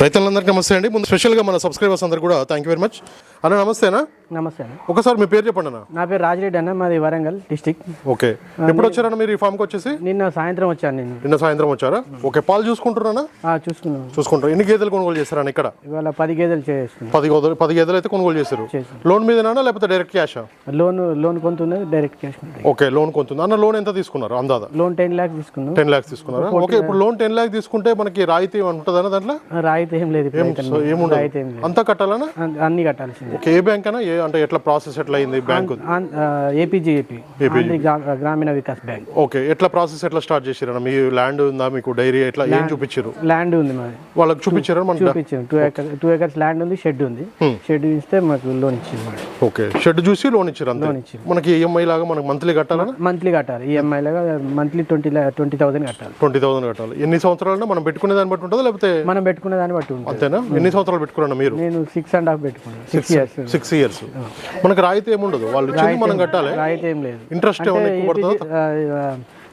రైతులందరికీ నమస్తే అండి. ముందు స్పెషల్గా మన సబ్స్క్రైబర్స్ అందరు కూడా థ్యాంక్ యూ వెరీ మచ్ అన్న నమస్తేనా? నమస్తే అన్న. ఒకసారి మీ పేరు చెప్పండి అన్న. నా పేరు రాజిరెడ్డి అన్న మాది వరంగల్ డిస్టిక్ ఓకే. ఎప్పుడు వచ్చారన్న మీరు ఈ ఫామ్కి వచ్చేసి? నిన్న సాయంత్రం వచ్చాను నేను. నిన్న సాయంత్రం వచ్చారా? ఓకే పాలు చూసుకుంటున్నారా? ఆ, చూసుకున్నాను. చూసుకుంటారు ఎన్ని గేదెలు కొనుగోలు చేస్తారన్న ఇక్కడ? ఇవాళ పది గేదెలు చేసుకున్నాను పది గేదెలు పది గేదెలు అయితే కొనుగోలు చేశారు. లోన్ మీదనా లేకపోతే డైరెక్ట్ క్యాషా? లోన్ లోన్ కొంత ఉన్నది డైరెక్ట్ క్యాష్ ఉంటుంది. ఓకే లోన్ కొంత అన్న లోన్ ఎంత తీసుకున్నారు అందాదా? లోన్ టెన్ ల్యాక్స్ తీసుకున్నాం టెన్ ల్యాక్స్ తీసుకున్నారా? ఓకే ఇప్పుడు లోన్ టెన్ ల్యాక్స్ తీసుకుంటే మనకి రాయితీ ఉంటుందన్న దాంట్లో? రాయితీ ఏం లేదు ఏముండదు అంతా కట్టాలనా? అన్- అన్ని కట్టాల్సిందే. ఓకే ఏ బ్యాంక్ అయినా ఏ అంటే ఎట్లా ప్రాసెస్ ఎట్లా అయింది bank? APGAP Grameena Vikas bank. Okay ఎట్లా ప్రాసెస్ ఎట్లా స్టార్ట్ చేసిరన్న? మీ ల్యాండ్ ఉందా? మీకు డైరీ ఎట్లా ఏం చూపించారు ల్యాండ్ ఉంది మాది. వాళ్ళకి చూపించారా మన చూపించాను two acres two acres land ఉంది షెడ్ ఉంది. షెడ్ ఇస్తే మాకు లోన్ ఇచ్చింది ఓకే. షెడ్ చూసి లోన్ ఇచ్చారు అంతే? లోన్ ఇచ్చింది మనకి ఈఎంఐ లాగా మనకి మంత్లీ కట్టాలా? మంత్లీ కట్టాలి. ఈఎంఐ లాగా మంత్లీ ట్వంటీ ట్వంటీ థౌసండ్ కట్టాలి. ట్వంటీ థౌసండ్ కట్టాలి. ఎన్ని సంవత్సరాలన్నా మనం పెట్టుకునే దాన్ని బట్టి ఉంటుందా లేకపోతే మనం పెట్టుకునే దాన్ని బట్టి ఉంటుంది. అంతేనా? ఎన్ని సంవత్సరాలు పెట్టుకున్నా మీరు? నేను సిక్స్ అండ్ హాఫ్ పెట్టుకున్నాను. సిక్స్ ఇయర్స్ సిక్స్ ఇయర్స్ మనకి రాయితీ ఏముండదు? వాళ్ళు మనం కట్టాలి. రాయితీ ఏం లేదు. ఇంట్రెస్ట్ ఏమైనా ఎక్కువ పడుతుందా?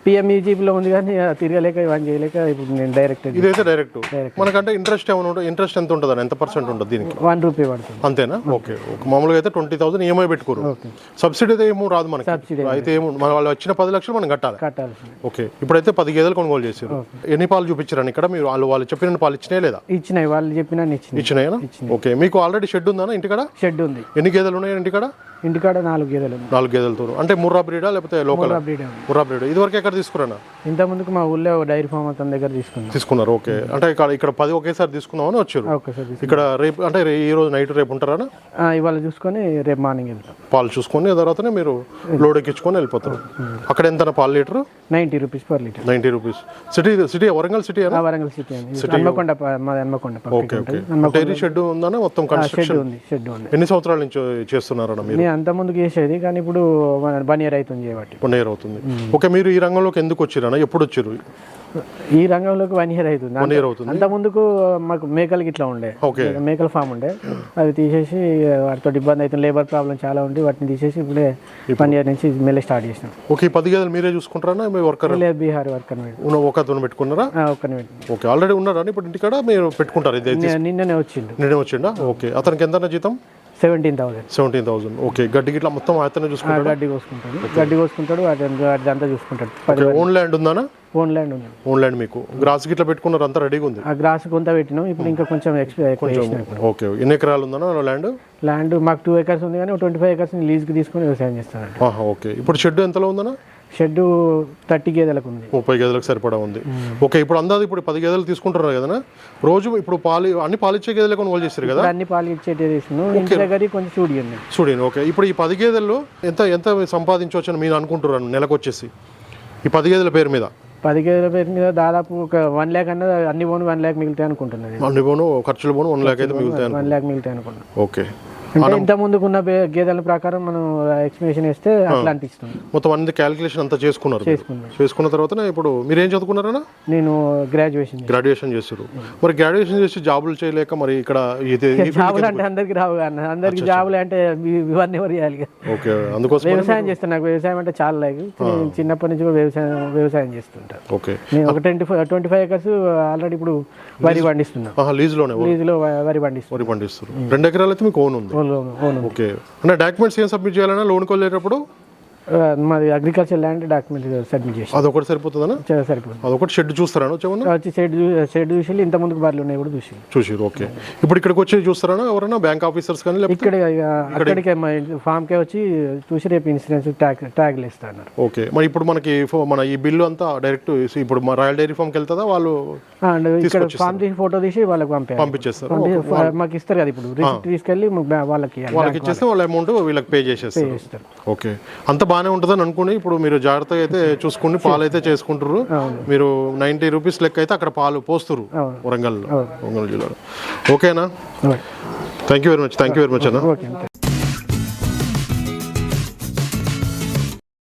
పిఎంఈజీపీలో ఉంది కానీ తిరగలేక ఇవన్నీ చేయలేక ఇప్పుడు నేను డైరెక్ట్ ఇదైతే డైరెక్ట్ మనకంటే ఇంట్రెస్ట్ ఏమైనా ఇంట్రెస్ట్ ఎంత ఉంటుంది ఎంత పర్సెంట్ ఉంటుంది దీనికి? వన్ రూపీ పడుతుంది. అంతేనా? ఓకే ఓకే మామూలుగా అయితే ట్వంటీ థౌసండ్ ఈఎంఐ పెట్టుకోరు. సబ్సిడీ అయితే ఏమో రాదు మనకి. సబ్సిడీ అయితే ఏమో మన వాళ్ళు వచ్చిన పది లక్షలు మనం కట్టాలి. కట్టాల్సింది ఓకే ఇప్పుడైతే పది గేదెలు కొనుగోలు చేశారు. ఎన్ని పాలు చూపించారని ఇక్కడ? మీరు వాళ్ళు వాళ్ళు చెప్పిన పాలు ఇచ్చినాయి లేదా? ఇచ్చినాయి. వాళ్ళు చెప్పినా ఇచ్చినాయా. ఓకే మీకు ఆల్రెడీ షెడ్ ఉందా ఇంటికాడ? షెడ్ ఉంది. ఎన్ని గేదెలు ఉన్నాయి ఇంటికాడ? ఇంటికాడ నాలుగు గేదెలు ఉంది నాలుగు గేదెలతో అంటే ముర్రా బ్రీడా లేకపోతే లోకల్? బ్రీడ్ ఉంది. ముర్రా బ్రీడ్. ఇదివరకు ఎక్కడ తీసుకురానా? ఇంత ముందుకు మా ఊళ్ళో డైరీ ఫామ్ అతని దగ్గర తీసుకున్నాం. తీసుకున్నారు ఓకే. అంటే ఇక్కడ ఇక్కడ పది ఒకేసారి తీసుకుందామని వచ్చారు. ఇక్కడ రేపు అంటే ఈ రోజు నైట్ రేపు ఉంటారా ఇవాళ చూసుకొని రేపు మార్నింగ్ వెళ్తాం. పాలు చూసుకొని తర్వాతనే మీరు లోడ్ ఎక్కించుకొని వెళ్ళిపోతారు. అక్కడ ఎంత పాలు litre? Ninety rupees per litre. Ninety rupees. City city Warangal city Warangal city అండి హన్మకొండ మాది Hanmakonda okay okay. Dairy shed ఉందన్న మొత్తం షెడ్ ఉంది షెడ్ ఉంది. ఎన్ని సంవత్సరాల నుంచి చేస్తున్నారన్న మీరు? నేను అంత ముందుకు చేసేది కానీ ఇప్పుడు వన్ ఇయర్ అవుతుంది చేయబట్టి వన్ ఇయర్ అవుతుంది. ఓకే మీరు ఈ రంగంలోకి ఎందుకు వచ్చిరన్న ఎప్పుడు వచ్చారు ఈ రంగంలోకి వన్ ఇయర్ అవుతుంది. వన్ ఇయర్ అవుతుంది. అంత ముందుకు మాకు మేకలకి ఇట్లా ఉండే. ఓకే. మేకల ఫామ్ ఉండే. అది తీసేసి వాటితో ఇబ్బంది అవుతుంది. లేబర్ ప్రాబ్లం చాలా ఉంది వాటిని తీసేసి ఇప్పుడే వన్ ఇయర్ నుంచి మెల్లె స్టార్ట్ చేసినాం. ఓకే పది గేదెలు మీరే చూసుకుంటారా? మీ వర్కర్? లేదు బీహార్ వర్క్ అని ఉన్న ఒక అతను పెట్టుకున్నారా ఒక్కని ఓకే ఆల్రెడీ ఉన్నారా? ఇప్పుడు ఇంటికాడ మీరు పెట్టుకుంటారు నిన్ననే వచ్చిండు. నేనే వచ్చిండా? ఓకే అతనికి ఎంత జీతం? Seventeen thousand seventeen thousand okay గడ్డి గిట్లా మొత్తం అతనే చూసుకుంటారు గడ్డి కోసుకుంటాడు. గడ్డి కోసుకుంటాడు వాటి అంతా చూసుకుంటాడు. ఓన్ ల్యాండ్ ఉందానా? ఓన్ ల్యాండ్ ఉంది. ఓన్ ల్యాండ్ మీకు. గ్రాస్ గిట్లా పెట్టుకున్నారు అంతా రెడీగా ఉంది. ఆ గ్రాస్ కొంత పెట్టినాం ఇప్పుడు ఇంకా కొంచెం చేసినాం ఓకే ఎన్ని ఎకరాలు ఉందన్నా ల్యాండ్ ల్యాండ్ మాకు టూ ఎకర్స్ ఉంది కానీ ట్వంటీ ఫైవ్ ఎకర్స్ లీజ్కి తీసుకొని వ్యవసాయం చేస్తానండి ఆహా ఓకే. ఇప్పుడు షెడ్ ఎంతలో ఉందన్నా? షెడ్ థర్టీ గేదెలకు ఉంది. ముప్పై గేదెలకు సరిపడా ఉంది. ఓకే ఇప్పుడు అందాది ఇప్పుడు పది గేదెలు తీసుకుంటున్నారు కదా రోజు ఇప్పుడు పాలు అన్ని పాలిచ్చే గేదెలు కొనుగోలు చేస్తారు కదా? అన్ని పాలు ఇచ్చేటి ఇంటి దగ్గర కొంచెం చూడియండి చూడండి ఓకే. ఇప్పుడు ఈ పది గేదెల్లో ఎంత ఎంత సంపాదించవచ్చు అని మీరు అనుకుంటున్నాను నెలకు వచ్చేసి? ఈ పది గేదెల పేరు మీద? పది గేదెల పేరు మీద దాదాపు ఒక వన్ ల్యాక్ అన్న అన్ని పోను వన్ ల్యాక్ మిగులుతాయి అనుకుంటున్నది అన్ని పోను ఖర్చులు పోను వన్ ల్యాక్ అయితే మిగులుతాయి వన్ ల్యాక్ మిగులుతాయి అనుకుంటున్నాను. ఓకే. అంటే ఇంత ముందుకు ఉన్న బే- గేదెల ప్రకారం మనం ఎక్స్ప్లెనేషన్ ఇస్తే అట్లా అనిపిస్తుంది. మొత్తం అన్ని క్యాలిక్యులేషన్ అంతా చేసుకున్నారు. చేసుకున్నాం. తర్వాత ఇప్పుడు మీరు ఏం చదువుకున్నారన్నా నేను గ్రాడ్యుయేషన్ గ్రాడ్యుయేషన్ చేస్తారు మరి గ్రాడ్యుయేషన్ చేసి జాబులు చేయలేక మరి ఇక్కడ ఇది జాబులు అంటే అందరికి రావు కానీ అందరికి జాబులు అంటే ఇవి- ఇవన్నీ ఎవరు చేయాలి. ఓకే అందుకోసం వ్యవసాయం చేస్తాను నాకు వ్యవసాయం అంటే చాలా లైక్. నేను చిన్నప్పటి నుంచి కూడా వ్యవసాయం వ్యవసాయం చేస్తుంటాను ఓకే. నేను ఒక twenty five twenty five acres already ఇప్పుడు వరి పండిస్తున్నాను లీజ్లోనే లీజులో వరి పండిస్తున్నాను వరి పండిస్తారు రెండు ఎకరాలు అయితే మీకు ఓన్ ఉంది. Own okay. అంటే డాక్యుమెంట్స్ ఏం సబ్మిట్ చేయాలన్నా లోన్కి వెళ్ళేటప్పుడు మాది అగ్రికల్చర్ ల్యాండ్ డాక్యుమెంట్ సబ్మిట్ చేసి అదొకటి సరిపోతుందనా? చాలా సరిపోతుంది. అదొకటి షెడ్ చూస్తారా వచ్చి షెడ్ షెడ్ చూసి ఇంత ముందుకు బర్రెలు ఉన్నాయి కూడా చూసి చూసిరు ఓకే. ఇప్పుడు ఇక్కడికి వచ్చి చూస్తారా ఎవరైనా బ్యాంక్ ఆఫీసర్స్ కానీ ఇక్కడ ఇక అక్కడికే మా ఫామ్కే వచ్చి చూసి రేపు ఇన్సూరెన్స్ ట్యాగ్ ట్యాగ్లు ఇస్తా అన్నారు. ఓకే. మరి ఇప్పుడు మనకి మన ఈ బిల్లు అంతా డైరెక్ట్ ఇప్పుడు మా రాయల్ డైరీ ఫామ్కి వెళ్తుందా? వాళ్ళు అండ్ ఇక్కడ ఫామ్ తీసి ఫోటో తీసి వాళ్ళకి పంపారు పంపించేస్తారు. పంపి- మాకు ఇస్తారు కదా ఇప్పుడు. తీసుకెళ్ళి వాళ్ళకి. వాళ్ళకి ఇచ్చేస్తే వాళ్ళ అమౌంట్ వీళ్ళకి పే చేసేస్తారు. ఓకే. అంత బాగానే ఉంటుందని అనుకుని ఇప్పుడు మీరు జాగ్రత్తగా అయితే చూసుకుని పాలు అయితే చేసుకుంటారు మీరు నైంటీ రూపీస్ లెక్క అయితే అక్కడ పాలు పోస్తురు అవును. వరంగల్ జిల్లాలో. ఓకేనా? Thank you very much thank you very much అన్న.